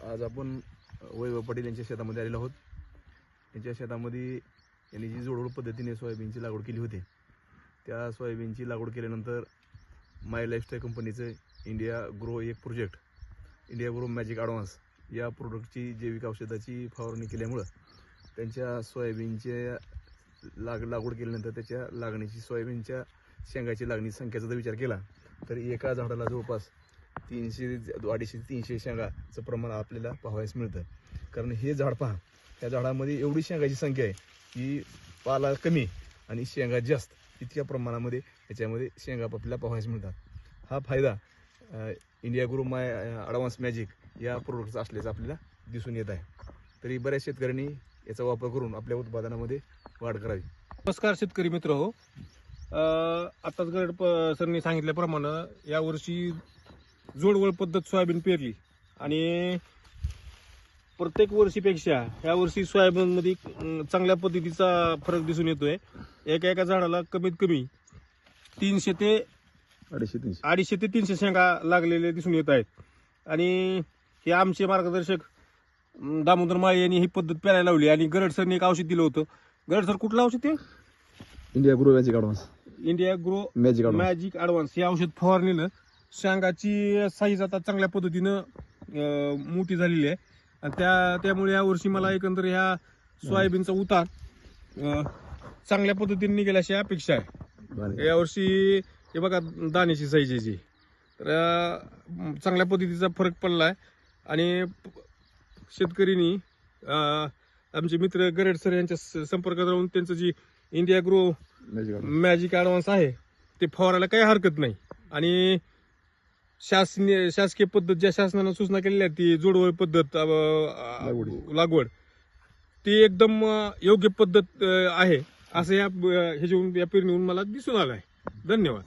आज आपण वैभव पाटील यांच्या शेतामध्ये आलेलो आहोत. त्यांच्या शेतामध्ये यांनी जी जोडवड पद्धतीने सोयाबीनची लागवड केली होती त्या सोयाबीनची लागवड केल्यानंतर माय लाईफस्टाईल कंपनीचं इंडिया ग्रो एक project India grow magic advance या प्रोडक्टची जैविक औषधाची फवारणी केल्यामुळं त्यांच्या सोयाबीनच्या लाग लागवड केल्यानंतर त्याच्या लागणीची सोयाबीनच्या शेंगाची लागणी संख्येचा जर विचार केला तर एका झाडाला जवळपास तीनशे अडीचशे ते तीनशे शेंगाचं प्रमाण आपल्याला पाहावयास मिळतं. कारण हे झाड पहा या झाडामध्ये एवढी शेंगाची संख्या आहे की पाला कमी आणि शेंगा जास्त इतक्या प्रमाणामध्ये याच्यामध्ये शेंगा आपल्याला पाहावयास मिळतात. हा फायदा इंडिया गुरु माय ॲडव्हान्स मॅजिक या प्रोडक्टचा असल्याचं आपल्याला दिसून येत आहे. तरी बऱ्याच शेतकऱ्यांनी याचा वापर करून आपल्या उत्पादनामध्ये वाढ करावी. नमस्कार शेतकरी मित्र हो. आताच गरड प- सरनी सांगितल्याप्रमाणे यावर्षी जोडवळ पद्धत सोयाबीन पेरली. आणि प्रत्येक वर्षीपेक्षा या वर्षी सोयाबीनमध्ये चांगल्या पद्धतीचा फरक दिसून येतोय. एका एका झाडाला कमीत कमी तीनशे ते अडीचशे तीनशे. अडीचशे ते तीनशे शेंगा लागलेले दिसून येत आहेत. आणि हे आमचे मार्गदर्शक दामोदर माळी यांनी ही पद्धत पेरायला लावली आणि गरड सरने एक औषध दिलं होतं. गरड सर कुठलं औषध ते India guru magic advance. India grow magic magic advance. हे औषध फवारणीनं शेंगाची साईज आता चांगल्या पद्धतीनं मोठी झालेली आहे. आणि त्या त्यामुळे यावर्षी मला एकंदर ह्या सोयाबीनचा उतार चांगल्या पद्धतीने निघेल अशी अपेक्षा आहे. यावर्षी हे बघा दाण्याची साईज याची तर चांगल्या पद्धतीचा फरक पडला आहे आणि शेतकरीनी आमचे मित्र गरेड सर यांच्या संपर्कात राहून त्यांचं जी इंडिया ग्रो मॅजिक ॲडव्हान्स आहे ते फवारायला काही हरकत नाही. आणि शासनीय शासकीय पद्धत ज्या शासनानं सूचना केलेल्या आहेत ती जोडवळ पद्धत अ, लागवडी. लागवड ती एकदम अ, योग्य पद्धत अ, आहे. असं या अ, ह्याच्यावरून या पेरणीवरून मला दिसून आलं आहे. धन्यवाद.